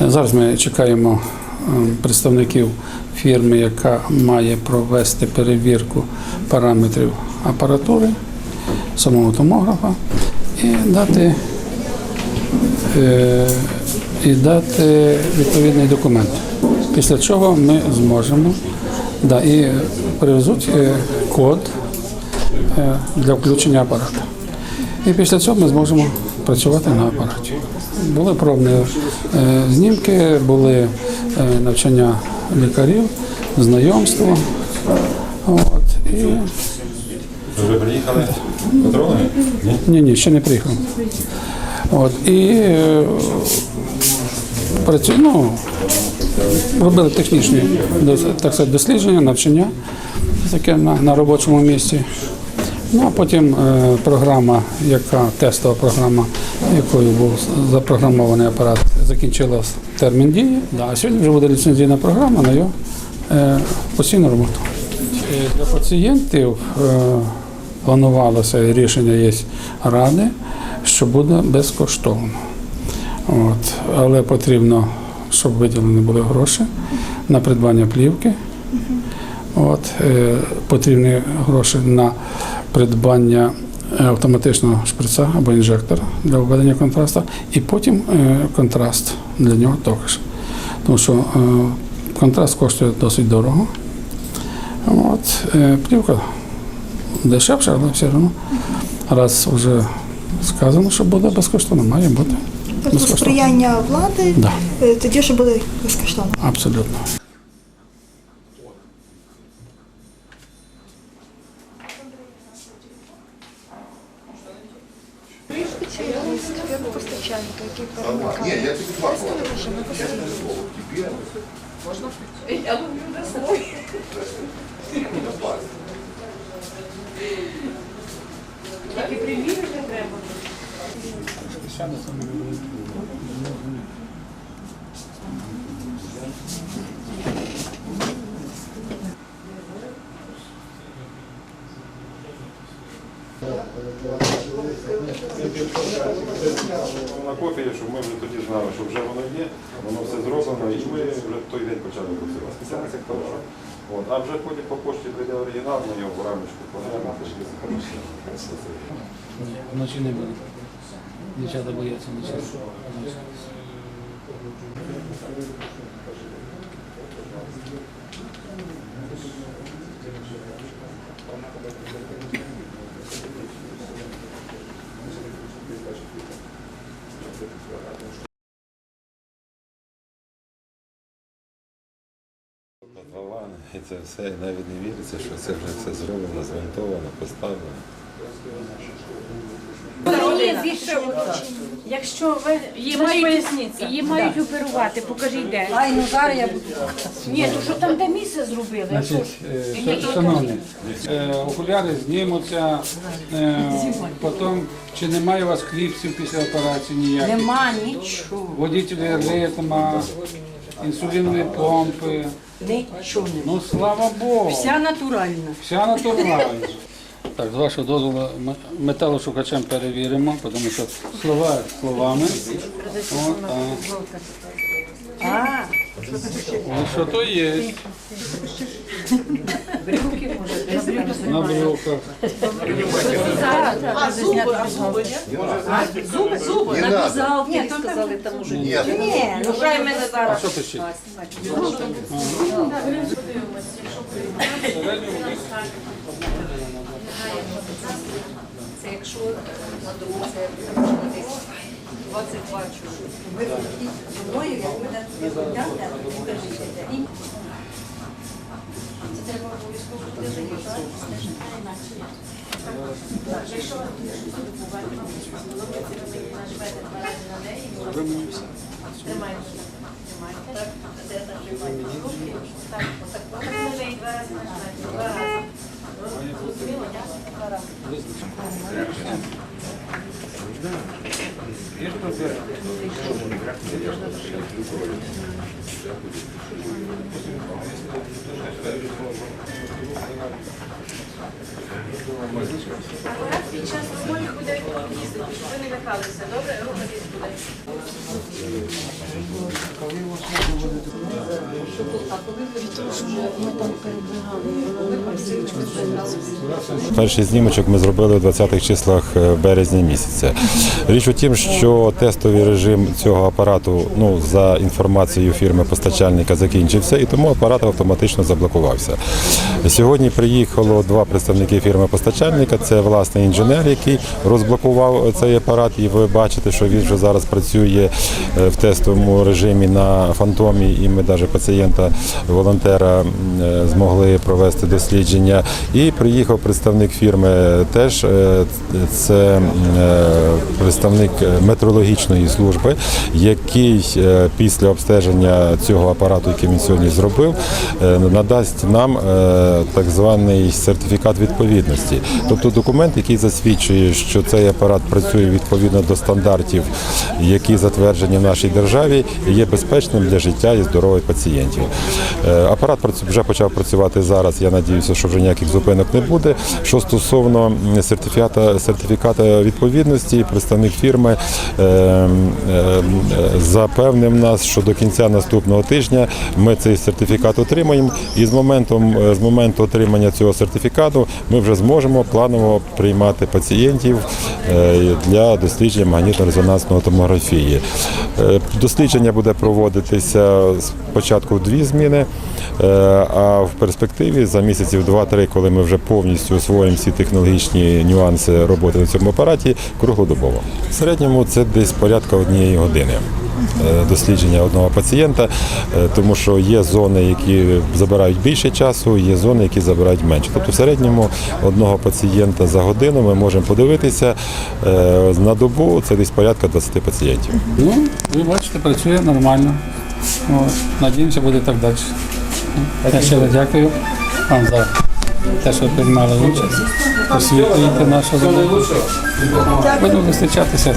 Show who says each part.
Speaker 1: Зараз ми чекаємо е, представників фірми, яка має провести перевірку параметрів апаратури самого томографа і дати, е, і дати відповідний документ. Після чого ми зможемо да, і привезуть е, код е, для включення апарату. І після цього ми зможемо працювати на апараті. Були пробні е, знімки, були навчання лікарів, знайомство. От, і...
Speaker 2: Ви приїхали контролем? Ні?
Speaker 1: Ні, ні, ще не приїхав. От, і працю, ну, робили технічні так сказати, дослідження, навчання таке на, на робочому місці. Ну а потім е, програма, яка тестова програма, якою був запрограмований апарат, закінчила термін дії. Да, а сьогодні вже буде ліцензійна програма на його е, постійну роботу. Е, Для пацієнтів е, планувалося рішення є ради, що буде безкоштовно. От. Але потрібно, щоб виділені були гроші на придбання плівки. От, е, потрібні гроші на придбання автоматичного шприца або інжектора для введення контрасту, і потім е, контраст для нього також. Тому що е, контраст коштує досить дорого. От, е, плівка дешевша, але все одно. Раз вже сказано, що буде безкоштовно, має бути.
Speaker 3: Тобто
Speaker 1: Безкоштовно.
Speaker 3: сприяння влади,
Speaker 1: Да.
Speaker 3: е, тоді вже буде безкоштовно.
Speaker 1: Абсолютно.
Speaker 3: Постачальника, який
Speaker 4: Ні, я тобі два
Speaker 2: На копії, щоб ми вже тоді знали, що вже воно є, воно все зроблено, і ми вже в той день почали працювати. Спеціально це хорошо. От. А вже потім по пошті прийде оригінал, ми його в рамочку подаємо,
Speaker 1: вночі не буде. Дівчата бояться вночі.
Speaker 2: Котлован, і це все, і навіть не віриться, що це вже все зроблено, змонтовано, поставлено.
Speaker 5: Ні, більше, якщо ви її мають, її мають оперувати, покажіть де.
Speaker 6: Ай, ну зараз я буду.
Speaker 5: Ні, то що там де місце зробили?
Speaker 1: Значить, е, шановні, е, окуляри знімуться, е, потім, чи немає у вас хлібців після операції ніяких?
Speaker 6: Нема нічого.
Speaker 1: Водителі ритма, інсулінові помпи.
Speaker 6: Нічого нема.
Speaker 1: Ну, слава Богу.
Speaker 6: Вся натуральна.
Speaker 1: Вся натуральна. Так, з вашого дозволу металошукачем перевіримо, тому що слова словами. От, а,
Speaker 6: А,
Speaker 1: ну, що то є. На брюках.
Speaker 4: Не надо.
Speaker 6: завтра сказали там уже.
Speaker 4: Ні,
Speaker 6: Ні, ну хай мене
Speaker 1: А
Speaker 6: зараз.
Speaker 1: що пишіть?
Speaker 6: Це якщо на другу, це можна десь 22 чужих. Ви ходіть зі мною, як мене питання, покажіть це.
Speaker 5: Це
Speaker 6: треба обов'язково
Speaker 5: буде заїжджати, інакше. Якщо ви буваєте, на неї,
Speaker 1: ви мені все.
Speaker 5: Немає. Так, де так приймають
Speaker 1: руки.
Speaker 5: Так, отак, два рази нажмете, два рази.
Speaker 1: Розуміло,
Speaker 5: дякую. Gracias. Акурат під час моїх людей їздить, ви не лякалися, добре? Рухатись буде.
Speaker 2: Перший знімочок ми зробили у 20-х числах е, березня місяця. Річ у тім, що тестовий режим цього апарату, ну за інформацією фірми постачальника, закінчився, і тому апарат автоматично заблокувався. Сьогодні приїхало два представники фірми постачальника. Це власний інженер, який розблокував цей апарат, і ви бачите, що він вже зараз працює е, в тестовому режимі на фантомі, і ми навіть пацієнта волонтера е, змогли провести дослідження. І приїхав представник фірми теж е, це представник метрологічної служби, який після обстеження цього апарату, який він сьогодні зробив, надасть нам так званий сертифікат відповідності, тобто документ, який засвідчує, що цей апарат працює відповідно до стандартів, які затверджені в нашій державі, і є безпечним для життя і здоров'я пацієнтів. Е, Апарат вже почав працювати зараз. Я надіюся, що вже ніяких зупинок не буде. Що стосовно сертифіката, сертифіката відповідності, представник фірми е, е, запевнив нас, що до кінця наступного тижня ми цей сертифікат отримаємо, і з моментом з моменту отримання цього сертифікату ми вже зможемо планово приймати пацієнтів е, для дослідження магнітно-резонансної томографії. Е, Дослідження буде проводитися спочатку в дві зміни, е, а в перспективі за місяців 2-3, коли ми вже повністю освоїмо всі технологічні нюанси роботи на цьому апараті, круглодобово. В середньому це десь порядка однієї години. Е, Дослідження одного пацієнта, е, тому що є зони, які забирають більше часу, є зони, які забирають менше. Тобто, в середньому одного пацієнта за годину ми можемо подивитися е, на добу. Це десь порядка 20 пацієнтів.
Speaker 1: Ну, ви бачите, працює нормально. Надіємося, буде так далі. Я щиро дякую вам за те, що приймали участь. Освітлюєте нашу роботу. Будемо зустрічатися